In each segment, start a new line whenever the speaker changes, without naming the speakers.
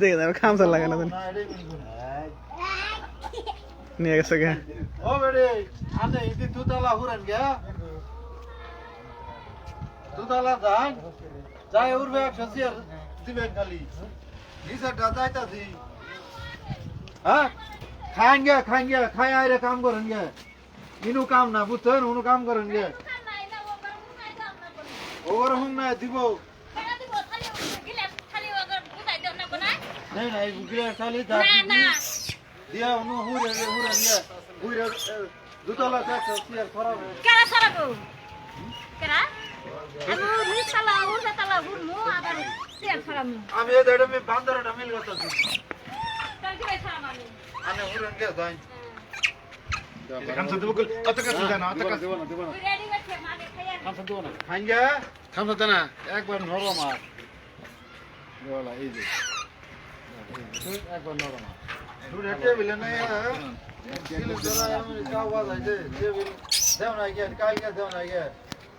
দেখে যাবে খামসা লাগে না জানি।
না এটাই মনে করি
নিয়ে গেছে গে
ও বেড়ে আনে ইদি দুতলা হুরেন গে দুতলা যান যাই উঠবে একশো চেয়ার দিবেন খালি নিচেরটা যাইতাছি হ্যাঁ খাইন গে খাইন গে খাই আইরে কাম করেন গে ইনু কাম না বুঝছেন উনু কাম করেন গে ওর হুম না দিব দিয়া উনু হুরে হুরে নিয়ে হুরে দুতলা একশো চেয়ার খরাব আমি এই দেড় মে বান্দরটা মিল গতাছি আনে হুরেন গে যাই
খামসা দেবো কই অত কাছে জানা অত কাছে
গে
খামসা জানা একবার নরম দেওয়ালা এই যে একবার নরম
কিলো আমি যে বিল না গে কাল গে দেও না গে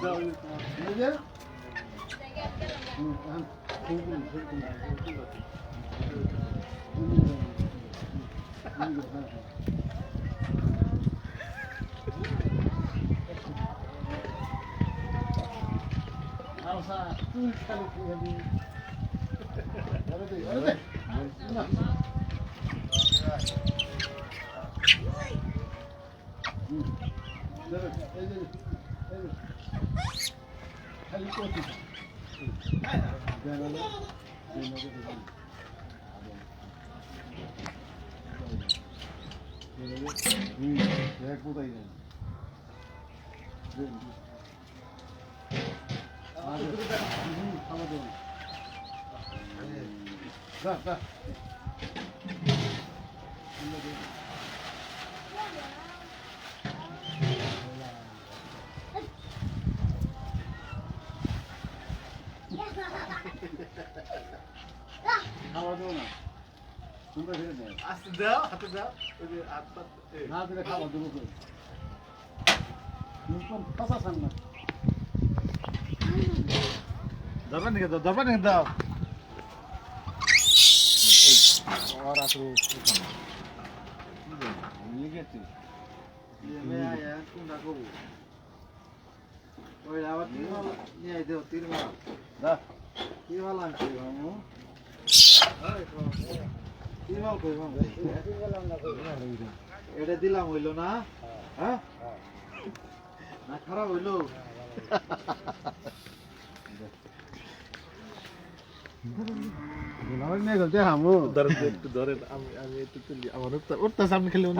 দাও হ্যাঁ খালি করতে এক কোথায় নেই যা যা খাওয়া দাও না? তোমরা ফিরে নেই
আস্তে দাও হাতে দাও ওই যে হাত পাত
না দিলে খাওয়া দেবো করে মুখপান পাশা সান না
দরবার নিয়ে দাও দরবার নিয়ে দাও কই মামু এটা দিলাম হইল না হ্যাঁ। খারাপ হইল
গুলামের নিয়ে গেছে হামু
ধরেন একটু ধরেন, আমি আমি একটু তুলি, আমার উঠতে উঠতে সামনে খেলেও না